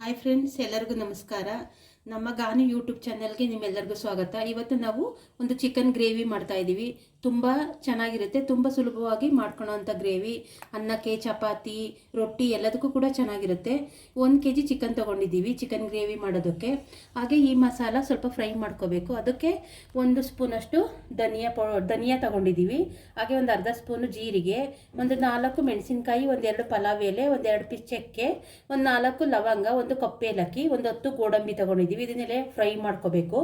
Hi friends ಎಲ್ಲರಿಗೂ ನಮಸ್ಕಾರ. ನಮ್ಮ ಗಾನು ಯೂಟ್ಯೂಬ್ ಚಾನಲ್ಗೆ ನಿಮ್ಮೆಲ್ಲರಿಗೂ ಸ್ವಾಗತ. ಇವತ್ತು ನಾವು ಒಂದು ಚಿಕನ್ ಗ್ರೇವಿ ಮಾಡ್ತಾ ಇದ್ದೀವಿ ತುಂಬ ಚೆನ್ನಾಗಿರುತ್ತೆ, ತುಂಬ ಸುಲಭವಾಗಿ ಮಾಡ್ಕೊಳ್ಳೋವಂಥ ಗ್ರೇವಿ, ಅನ್ನಕ್ಕೆ, ಚಪಾತಿ, ರೊಟ್ಟಿ ಎಲ್ಲದಕ್ಕೂ ಕೂಡ ಚೆನ್ನಾಗಿರುತ್ತೆ. ಒಂದು ಕೆ ಜಿ ಚಿಕನ್ ತೊಗೊಂಡಿದ್ದೀವಿ, ಚಿಕನ್ ಗ್ರೇವಿ ಮಾಡೋದಕ್ಕೆ. ಹಾಗೆ ಈ ಮಸಾಲ ಸ್ವಲ್ಪ ಫ್ರೈ ಮಾಡ್ಕೋಬೇಕು. ಅದಕ್ಕೆ ಒಂದು ಸ್ಪೂನಷ್ಟು ಧನಿಯಾ ಪೌ, ಧನಿಯಾ ತೊಗೊಂಡಿದ್ದೀವಿ. ಹಾಗೆ ಒಂದು ಅರ್ಧ ಸ್ಪೂನು ಜೀರಿಗೆ, ಒಂದು ನಾಲ್ಕು ಮೆಣಸಿನ್ಕಾಯಿ ಒಂದೆರಡು ಪಲಾವ್ ಎಲೆ ಒಂದೆರಡು ಪೀಸ್ ಚಕ್ಕೆ, ಒಂದು ನಾಲ್ಕು ಲವಂಗ, ಒಂದು ಕಪ್ಪೆ ಲಕ್ಕಿ ಒಂದು ಹತ್ತು ಗೋಡಂಬಿ ತೊಗೊಂಡಿದ್ದೀವಿ. ಇದನ್ನೆಲ್ಲ ಫ್ರೈ ಮಾಡ್ಕೋಬೇಕು.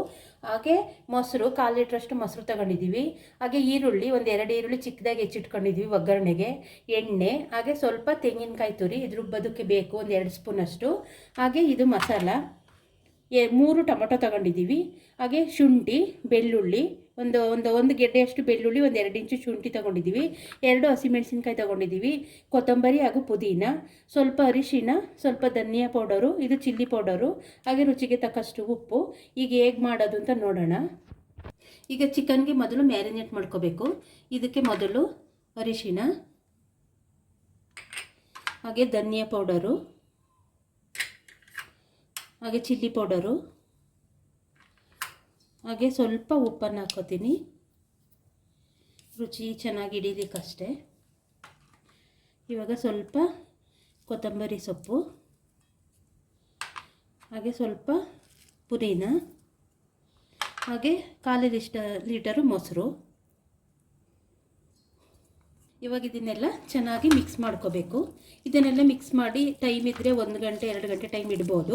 ಹಾಗೆ ಮೊಸರು, ಕಾಲು ಲೀಟ್ರಷ್ಟು ಮೊಸರು ತಗೊಂಡಿದ್ದೀವಿ. ಹಾಗೆ ಈರುಳ್ಳಿ, ಒಂದು ಎರಡು ಈರುಳ್ಳಿ ಚಿಕ್ಕದಾಗಿ ಹೆಚ್ಚಿಟ್ಕೊಂಡಿದ್ದೀವಿ ಒಗ್ಗರಣೆಗೆ. ಎಣ್ಣೆ, ಹಾಗೆ ಸ್ವಲ್ಪ ತೆಂಗಿನಕಾಯಿ ತುರಿ ಇದ್ರ ಬದುಕೆ ಬೇಕು, ಒಂದು ಎರಡು ಸ್ಪೂನಷ್ಟು. ಹಾಗೆ ಇದು ಮಸಾಲ. ಮೂರು ಟೊಮೊಟೊ ತಗೊಂಡಿದ್ದೀವಿ. ಹಾಗೆ ಶುಂಠಿ, ಬೆಳ್ಳುಳ್ಳಿ, ಒಂದು ಒಂದು ಒಂದು ಗೆಡ್ಡೆಯಷ್ಟು ಬೆಳ್ಳುಳ್ಳಿ, ಒಂದು ಎರಡು ಇಂಚು ಶುಂಠಿ ತಗೊಂಡಿದ್ದೀವಿ. ಎರಡು ಹಸಿಮೆಣಸಿನ್ಕಾಯಿ ತಗೊಂಡಿದ್ದೀವಿ. ಕೊತ್ತಂಬರಿ ಹಾಗೂ ಪುದೀನ, ಸ್ವಲ್ಪ ಅರಿಶಿನ, ಸ್ವಲ್ಪ ಧನಿಯಾ ಪೌಡರು, ಇದು ಚಿಲ್ಲಿ ಪೌಡರು, ಹಾಗೆ ರುಚಿಗೆ ತಕ್ಕಷ್ಟು ಉಪ್ಪು. ಈಗ ಹೇಗೆ ಮಾಡೋದು ಅಂತ ನೋಡೋಣ. ಈಗ ಚಿಕನ್ಗೆ ಮೊದಲು ಮ್ಯಾರಿನೇಟ್ ಮಾಡ್ಕೋಬೇಕು. ಇದಕ್ಕೆ ಮೊದಲು ಅರಿಶಿನ, ಹಾಗೆ ಧನಿಯಾ ಪೌಡರು ಹಾಗೆ ಚಿಲ್ಲಿ ಪೌಡರು. ಹಾಗೆ ಸ್ವಲ್ಪ ಉಪ್ಪನ್ನು ಹಾಕೋತೀನಿ ರುಚಿ ಚೆನ್ನಾಗಿ ಹಿಡಿಯೋದಕ್ಕಷ್ಟೇ ಇವಾಗ ಸ್ವಲ್ಪ ಕೊತ್ತಂಬರಿ ಸೊಪ್ಪು. ಹಾಗೆ ಸ್ವಲ್ಪ ಪುದೀನ. ಹಾಗೆ ಕಾಲು ಲೀಟರು ಮೊಸರು. ಇವಾಗ ಇದನ್ನೆಲ್ಲ ಚೆನ್ನಾಗಿ ಮಿಕ್ಸ್ ಮಾಡ್ಕೋಬೇಕು. ಇದನ್ನೆಲ್ಲ ಮಿಕ್ಸ್ ಮಾಡಿ ಟೈಮ್ ಇದ್ದರೆ ಒಂದು ಗಂಟೆ, ಎರಡು ಗಂಟೆ ಟೈಮ್ ಇಡ್ಬೋದು.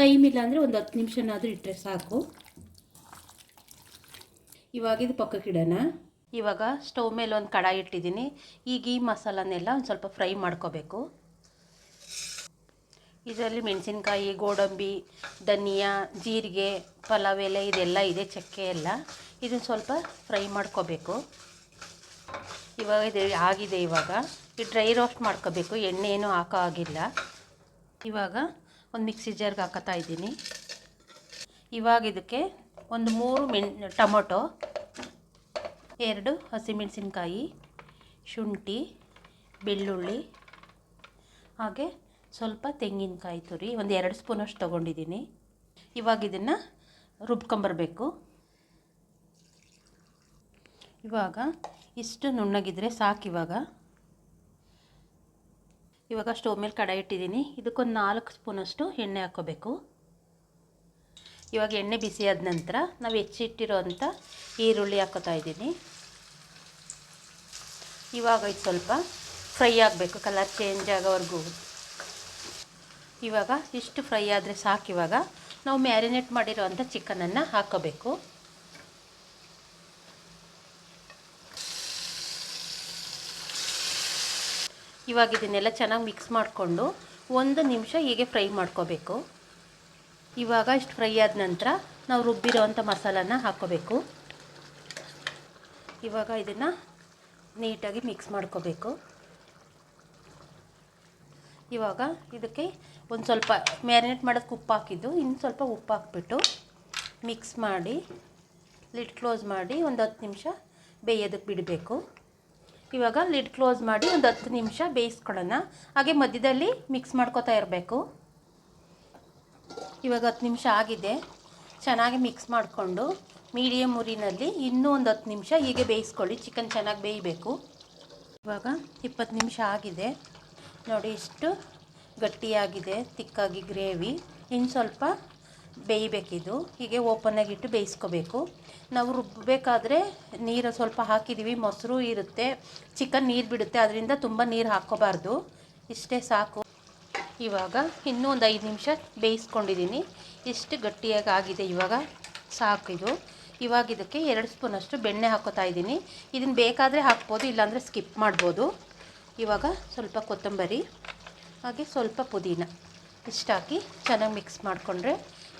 ಟೈಮ್ ಇಲ್ಲ ಅಂದರೆ ಒಂದು ಹತ್ತು ನಿಮಿಷನಾದರೂ ಇಟ್ಟರೆ ಸಾಕು. ಇವಾಗ ಇದು ಪಕ್ಕಕ್ಕೆ ಇಡೋಣ. ಇವಾಗ ಸ್ಟವ್ ಮೇಲೆ ಒಂದು ಕಡಾಯಿ ಇಟ್ಟಿದ್ದೀನಿ. ಈಗ ಈ ಮಸಾಲನೆಲ್ಲ ಒಂದು ಸ್ವಲ್ಪ ಫ್ರೈ ಮಾಡ್ಕೋಬೇಕು. ಇದರಲ್ಲಿ ಮೆಣಸಿನ್ಕಾಯಿ, ಗೋಡಂಬಿ, ಧನಿಯಾ, ಜೀರಿಗೆ, ಪಲಾವ್ ಎಲೆ, ಇದೆಲ್ಲ ಇದೆ, ಚಕ್ಕೆ ಎಲ್ಲ. ಇದನ್ನು ಸ್ವಲ್ಪ ಫ್ರೈ ಮಾಡ್ಕೋಬೇಕು. ಇವಾಗ ಇದು, ಆಗಿದೆ ಇವಾಗ. ಈ ಡ್ರೈ ರೋಸ್ಟ್ ಮಾಡ್ಕೋಬೇಕು. ಎಣ್ಣೆ ಏನೂ ಹಾಕೋ ಆಗಿಲ್ಲ ಇವಾಗ ಒಂದು ಮಿಕ್ಸಿ ಜಾರ್ಗೆ ಹಾಕೋತಾ ಇದ್ದೀನಿ. ಇವಾಗ ಇದಕ್ಕೆ ಒಂದು ಮೂರು ಮೆಣ್, ಟೊಮೊಟೊ, ಎರಡು ಹಸಿಮೆಣಸಿನ್ಕಾಯಿ, ಶುಂಠಿ, ಬೆಳ್ಳುಳ್ಳಿ, ಹಾಗೆ ಸ್ವಲ್ಪ ತೆಂಗಿನಕಾಯಿ ತುರಿ, ಒಂದು ಎರಡು ಸ್ಪೂನಷ್ಟು ತೊಗೊಂಡಿದ್ದೀನಿ. ಇವಾಗ ಇದನ್ನು ರುಬ್ಕೊಂಬರ್ಬೇಕು. ಇವಾಗ ಇಷ್ಟು ನುಣ್ಣಗಿದ್ರೆ ಸಾಕು ಇವಾಗ. ಇವಾಗ ಸ್ಟವ್ ಮೇಲೆ ಕಡಾಯಿ ಇಟ್ಟಿದ್ದೀನಿ. ಇದಕ್ಕೊಂದು ನಾಲ್ಕು ಸ್ಪೂನಷ್ಟು ಎಣ್ಣೆ ಹಾಕ್ಕೋಬೇಕು. ಇವಾಗ ಎಣ್ಣೆ ಬಿಸಿ ಆದ ನಂತರ ನಾವು ಹೆಚ್ಚಿಟ್ಟಿರೋ ಅಂಥ ಈರುಳ್ಳಿ ಹಾಕೋತಾ ಇದ್ದೀನಿ. ಇವಾಗ ಇದು ಸ್ವಲ್ಪ ಫ್ರೈ ಆಗಬೇಕು. ಕಲರ್ ಚೇಂಜ್ ಆಗೋವರೆಗೂ. ಇವಾಗ ಇಷ್ಟು ಫ್ರೈ ಆದರೆ ಸಾಕು ಇವಾಗ. ನಾವು ಮ್ಯಾರಿನೇಟ್ ಮಾಡಿರೋ ಅಂಥ ಚಿಕನನ್ನು ಹಾಕೋಬೇಕು ಇವಾಗ ಇದನ್ನೆಲ್ಲ ಚೆನ್ನಾಗಿ ಮಿಕ್ಸ್ ಮಾಡಿಕೊಂಡು ಒಂದು ನಿಮಿಷ ಹೀಗೆ ಫ್ರೈ ಮಾಡ್ಕೋಬೇಕು. ಇವಾಗ ಇಷ್ಟು ಫ್ರೈ ಆದ ನಂತರ ನಾವು ರುಬ್ಬಿರೋವಂಥ ಮಸಾಲನ ಹಾಕ್ಕೋಬೇಕು ಇವಾಗ ಇದನ್ನು ನೀಟಾಗಿ ಮಿಕ್ಸ್ ಮಾಡ್ಕೋಬೇಕು. ಇವಾಗ ಇದಕ್ಕೆ ಒಂದು ಸ್ವಲ್ಪ ಮ್ಯಾರಿನೇಟ್ ಮಾಡೋದಕ್ಕೆ ಉಪ್ಪು ಹಾಕಿದ್ದು, ಇನ್ನು ಸ್ವಲ್ಪ ಉಪ್ಪು ಹಾಕ್ಬಿಟ್ಟು ಮಿಕ್ಸ್ ಮಾಡಿ ಲಿಡ್ ಕ್ಲೋಸ್ ಮಾಡಿ ಒಂದು ಹತ್ತು ನಿಮಿಷ ಬೇಯೋದಕ್ಕೆ ಬಿಡಬೇಕು. ಇವಾಗ ಲಿಡ್ ಕ್ಲೋಸ್ ಮಾಡಿ ಒಂದು ಹತ್ತು ನಿಮಿಷ ಬೇಯಿಸ್ಕೊಳ್ಳೋಣ. ಹಾಗೆ ಮಧ್ಯದಲ್ಲಿ ಮಿಕ್ಸ್ ಮಾಡ್ಕೋತಾ ಇರಬೇಕು. ಇವಾಗ ಹತ್ತು ನಿಮಿಷ ಆಗಿದೆ. ಚೆನ್ನಾಗಿ ಮಿಕ್ಸ್ ಮಾಡಿಕೊಂಡು ಮೀಡಿಯಮ್ ಉರಿನಲ್ಲಿ ಇನ್ನೂ ಒಂದು ಹತ್ತು ನಿಮಿಷ ಹೀಗೆ ಬೇಯಿಸ್ಕೊಳ್ಳಿ. ಚಿಕನ್ ಚೆನ್ನಾಗಿ ಬೇಯಬೇಕು. ಇವಾಗ ಇಪ್ಪತ್ತು ನಿಮಿಷ ಆಗಿದೆ. ನೋಡಿ, ಇಷ್ಟು ಗಟ್ಟಿಯಾಗಿದೆ ತಿಕ್ಕಾಗಿ ಗ್ರೇವಿ ಇನ್ನು ಸ್ವಲ್ಪ ಬೇಯಬೇಕಿದು. ಹೀಗೆ ಓಪನ್ನಾಗಿಟ್ಟು ಬೇಯಿಸ್ಕೋಬೇಕು. ನಾವು ರುಬ್ಬಬೇಕಾದ್ರೆ ನೀರು ಸ್ವಲ್ಪ ಹಾಕಿದ್ದೀವಿ ಮೊಸರು ಇರುತ್ತೆ. ಚಿಕನ್ ನೀರು ಬಿಡುತ್ತೆ. ಅದರಿಂದ ತುಂಬ ನೀರು ಹಾಕ್ಕೋಬಾರ್ದು. ಇಷ್ಟೇ ಸಾಕು. ಇವಾಗ ಇನ್ನೂ ಒಂದು ಐದು ನಿಮಿಷ ಬೇಯಿಸ್ಕೊಂಡಿದ್ದೀನಿ ಇಷ್ಟು ಗಟ್ಟಿಯಾಗಿ ಆಗಿದೆ ಇವಾಗ? ಸಾಕು ಇದು. ಇವಾಗ ಇದಕ್ಕೆ ಎರಡು ಸ್ಪೂನಷ್ಟು ಬೆಣ್ಣೆ ಹಾಕೋತಾ ಇದ್ದೀನಿ. ಇದನ್ನು ಬೇಕಾದರೆ ಹಾಕ್ಬೋದು, ಇಲ್ಲಾಂದರೆ ಸ್ಕಿಪ್ ಮಾಡ್ಬೋದು. ಇವಾಗ ಸ್ವಲ್ಪ ಕೊತ್ತಂಬರಿ, ಹಾಗೆ ಸ್ವಲ್ಪ ಪುದೀನ. ಇಷ್ಟು ಹಾಕಿ ಚೆನ್ನಾಗಿ ಮಿಕ್ಸ್ ಮಾಡಿಕೊಂಡ್ರೆ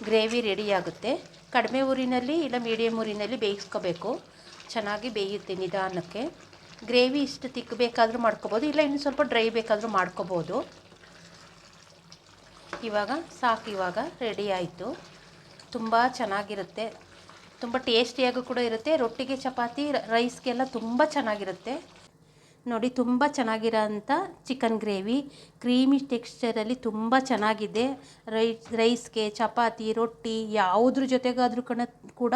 ಗ್ರೇವಿ ರೆಡಿ ಆಗುತ್ತೆ. ಕಡಿಮೆ ಊರಿನಲ್ಲಿ ಇಲ್ಲ ಮೀಡಿಯಮ್ ಊರಿನಲ್ಲಿ ಬೇಯಿಸ್ಕೋಬೇಕು. ಚೆನ್ನಾಗಿ ಬೇಯುತ್ತೆ ನಿಧಾನಕ್ಕೆ. ಗ್ರೇವಿ ಇಷ್ಟು ತಿಕ್ಕಬೇಕಾದ್ರೂ ಮಾಡ್ಕೋಬೋದು, ಇಲ್ಲ ಇನ್ನು ಸ್ವಲ್ಪ ಡ್ರೈ ಬೇಕಾದರೂ ಮಾಡ್ಕೋಬೋದು. ಇವಾಗ ಸಾಕು ಇವಾಗ ರೆಡಿ ಆಯಿತು. ತುಂಬ ಚೆನ್ನಾಗಿರುತ್ತೆ. ತುಂಬ ಟೇಸ್ಟಿಯಾಗೂ ಕೂಡ ಇರುತ್ತೆ. ರೊಟ್ಟಿಗೆ, ಚಪಾತಿ ರೈಸ್ಗೆಲ್ಲ ತುಂಬ ಚೆನ್ನಾಗಿರುತ್ತೆ. ನೋಡಿ, ತುಂಬ ಚೆನ್ನಾಗಿರೋಂಥ ಚಿಕನ್ ಗ್ರೇವಿ ಕ್ರೀಮಿ ಟೆಕ್ಸ್ಚರಲ್ಲಿ ತುಂಬ ಚೆನ್ನಾಗಿದೆ. ರೈಸ್ ರೈಸ್ಗೆ ಚಪಾತಿ, ರೊಟ್ಟಿ ಯಾವುದ್ರ ಜೊತೆಗಾದರೂ ಕಣ, ಕೂಡ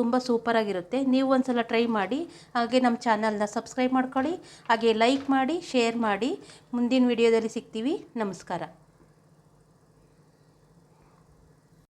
ತುಂಬ ಸೂಪರಾಗಿರುತ್ತೆ ನೀವು ಒಂದ್ಸಲ ಟ್ರೈ ಮಾಡಿ, ಹಾಗೆ ನಮ್ಮ ಚಾನಲ್ನ ಸಬ್ಸ್ಕ್ರೈಬ್ ಮಾಡ್ಕೊಳ್ಳಿ, ಹಾಗೆ ಲೈಕ್ ಮಾಡಿ ಶೇರ್ ಮಾಡಿ. ಮುಂದಿನ ವಿಡಿಯೋದಲ್ಲಿ ಸಿಗ್ತೀವಿ. ನಮಸ್ಕಾರ.